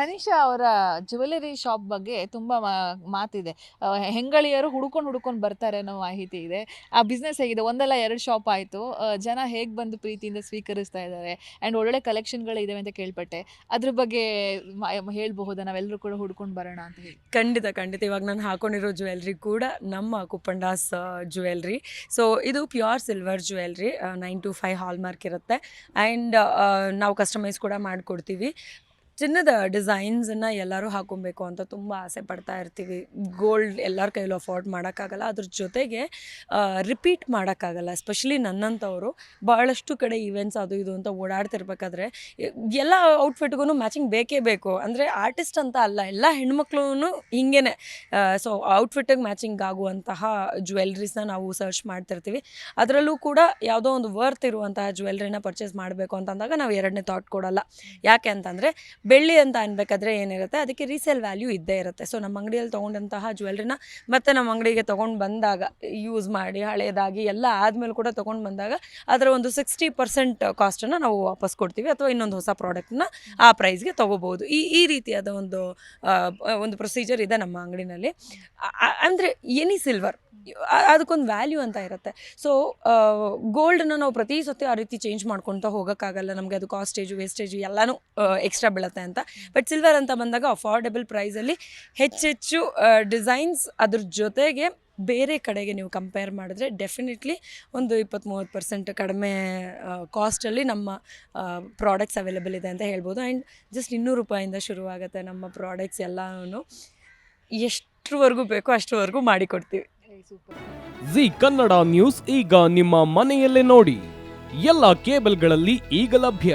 ತನಿಷಾ ಅವರ jewellery shop ಬಗ್ಗೆ ತುಂಬ ಮಾತಿದೆ. ಹೆಂಗಳಿಯರು ಹುಡ್ಕೊಂಡು ಹುಡ್ಕೊಂಡು ಬರ್ತಾರೆ ಅನ್ನೋ ಮಾಹಿತಿ ಇದೆ. ಆ ಬಿಸ್ನೆಸ್ ಹೇಗಿದೆ? ಒಂದಲ್ಲ ಎರಡು ಶಾಪ್ ಆಯಿತು. ಜನ ಹೇಗೆ ಬಂದು ಪ್ರೀತಿಯಿಂದ ಸ್ವೀಕರಿಸ್ತಾ ಇದ್ದಾರೆ? ಆ್ಯಂಡ್ ಒಳ್ಳೊಳ್ಳೆ ಕಲೆಕ್ಷನ್ಗಳಿದ್ದಾವೆ ಅಂತ ಕೇಳ್ಪಟ್ಟೆ. ಅದ್ರ ಬಗ್ಗೆ ಹೇಳಬಹುದು? ನಾವೆಲ್ಲರೂ ಕೂಡ ಹುಡ್ಕೊಂಡು ಬರೋಣ ಅಂತ ಹೇಳಿ. ಖಂಡಿತ ಖಂಡಿತ. ಇವಾಗ ನಾನು ಹಾಕೊಂಡಿರೋ ಜ್ಯುವೆಲ್ರಿ ಕೂಡ ನಮ್ಮ ಕುಪ್ಪಂಡಾಸ್ ಜ್ಯುವೆಲ್ರಿ ಸೊ ಇದು pure silver jewellery nine two five hallmark ಇರುತ್ತೆ. ಆ್ಯಂಡ್ ನಾವು ಕಸ್ಟಮೈಸ್ ಕೂಡ ಮಾಡಿಕೊಡ್ತೀವಿ. ಚಿನ್ನದ ಡಿಸೈನ್ಸನ್ನು ಎಲ್ಲರೂ ಹಾಕೊಬೇಕು ಅಂತ ತುಂಬ ಆಸೆ ಪಡ್ತಾ ಇರ್ತೀವಿ. ಗೋಲ್ಡ್ ಎಲ್ಲರ ಕೈಲೂ ಅಫೋರ್ಡ್ ಮಾಡೋಕ್ಕಾಗಲ್ಲ. ಅದ್ರ ಜೊತೆಗೆ ರಿಪೀಟ್ ಮಾಡೋಕ್ಕಾಗಲ್ಲ. ಎಸ್ಪೆಷಲಿ ನನ್ನಂಥವರು ಭಾಳಷ್ಟು ಕಡೆ ಈವೆಂಟ್ಸ್ ಅದು ಇದು ಅಂತ ಓಡಾಡ್ತಿರ್ಬೇಕಾದ್ರೆ ಎಲ್ಲ ಔಟ್ಫಿಟ್ಗೂ ಮ್ಯಾಚಿಂಗ್ ಬೇಕೇ ಬೇಕು. ಅಂದರೆ ಆರ್ಟಿಸ್ಟ್ ಅಂತ ಅಲ್ಲ, ಎಲ್ಲ ಹೆಣ್ಮಕ್ಳು ಹಿಂಗೇನೆ. ಸೊ ಔಟ್ಫಿಟ್ಟಿಗೆ ಮ್ಯಾಚಿಂಗ್ ಆಗುವಂತಹ ಜ್ಯುವೆಲ್ರೀಸ್ನ ನಾವು ಸರ್ಚ್ ಮಾಡ್ತಿರ್ತೀವಿ. ಅದರಲ್ಲೂ ಕೂಡ ಯಾವುದೋ ಒಂದು ವರ್ತ್ ಇರುವಂತಹ ಜ್ಯುವೆಲ್ರಿನ ಪರ್ಚೇಸ್ ಮಾಡಬೇಕು ಅಂತಂದಾಗ ನಾವು ಎರಡನೇ ಥಾಟ್ ಕೊಡಲ್ಲ. ಯಾಕೆ ಅಂತಂದರೆ ಬೆಳ್ಳಿ ಅಂತ ಅನ್ಬೇಕಾದ್ರೆ ಏನಿರುತ್ತೆ? ಅದಕ್ಕೆ ರೀಸೇಲ್ ವ್ಯಾಲ್ಯೂ ಇದ್ದೇ ಇರುತ್ತೆ. ಸೊ ನಮ್ಮ ಅಂಗಡಿಯಲ್ಲಿ ತೊಗೊಂಡಂತಹ ಜ್ಯುವೆಲ್ರಿನ ಮತ್ತೆ ನಮ್ಮ ಅಂಗಡಿಗೆ ತೊಗೊಂಡು ಬಂದಾಗ ಯೂಸ್ ಮಾಡಿ ಹಳೇದಾಗಿ ಎಲ್ಲ ಆದಮೇಲೆ ಕೂಡ ತೊಗೊಂಡು ಬಂದಾಗ ಅದರ ಒಂದು ಸಿಕ್ಸ್ಟಿ ಪರ್ಸೆಂಟ್ ಕಾಸ್ಟನ್ನು ನಾವು ವಾಪಸ್ ಕೊಡ್ತೀವಿ ಅಥವಾ ಇನ್ನೊಂದು ಹೊಸ ಪ್ರಾಡಕ್ಟ್ನ ಆ ಪ್ರೈಸ್ಗೆ ತೊಗೋಬೋದು ಈ ಈ ರೀತಿಯಾದ ಒಂದು ಒಂದು ಪ್ರೊಸೀಜರ್ ಇದೆ ನಮ್ಮ ಅಂಗಡಿನಲ್ಲಿ. ಅಂದರೆ ಎನಿ ಸಿಲ್ವರ್ ಅದಕ್ಕೊಂದು ವ್ಯಾಲ್ಯೂ ಅಂತ ಇರುತ್ತೆ. ಸೊ ಗೋಲ್ಡನ್ನ ನಾವು ಪ್ರತಿ ಸತಿ ಆ ರೀತಿ ಚೇಂಜ್ ಮಾಡ್ಕೊತ ಹೋಗೋಕ್ಕಾಗಲ್ಲ. ನಮಗೆ ಅದು ಕಾಸ್ಟೇಜು ವೇಸ್ಟೇಜು ಎಲ್ಲನೂ ಎಕ್ಸ್ಟ್ರಾ ಬೀಳುತ್ತೆ. ಅಂತ. ಬಟ್ ಸಿಲ್ವರ್ ಅಂತ ಬಂದಾಗ ಅಫೋರ್ಡೆಬಲ್ ಪ್ರೈಸಲ್ಲಿ ಹೆಚ್ಚೆಚ್ಚು ಡಿಸೈನ್ಸ್ ಅದ್ರ ಜೊತೆಗೆ ಬೇರೆ ಕಡೆಗೆ ನೀವು ಕಂಪೇರ್ ಮಾಡಿದ್ರೆ ಡೆಫಿನೆಟ್ಲಿ ಒಂದು ಇಪ್ಪತ್ತ್ ಮೂವತ್ತು ಪರ್ಸೆಂಟ್ ಕಡಿಮೆ ಕಾಸ್ಟಲ್ಲಿ ನಮ್ಮ ಪ್ರಾಡಕ್ಟ್ಸ್ ಅವೈಲೇಬಲ್ ಇದೆ ಅಂತ ಹೇಳ್ಬೋದು. ಆ್ಯಂಡ್ ಜಸ್ಟ್ ಇನ್ನೂರು ರೂಪಾಯಿಂದ ಶುರುವಾಗುತ್ತೆ ನಮ್ಮ ಪ್ರಾಡಕ್ಟ್ಸ್ ಎಲ್ಲನೂ. ಎಷ್ಟರವರೆಗೂ ಬೇಕೋ ಅಷ್ಟರವರೆಗೂ ಮಾಡಿಕೊಡ್ತೀವಿ. ಜಿ ಕನ್ನಡ ನ್ಯೂಸ್ ಈಗ ನಿಮ್ಮ ಮನೆಯಲ್ಲೇ ನೋಡಿ. ಎಲ್ಲ ಕೇಬಲ್ಗಳಲ್ಲಿ ಈಗ ಲಭ್ಯ.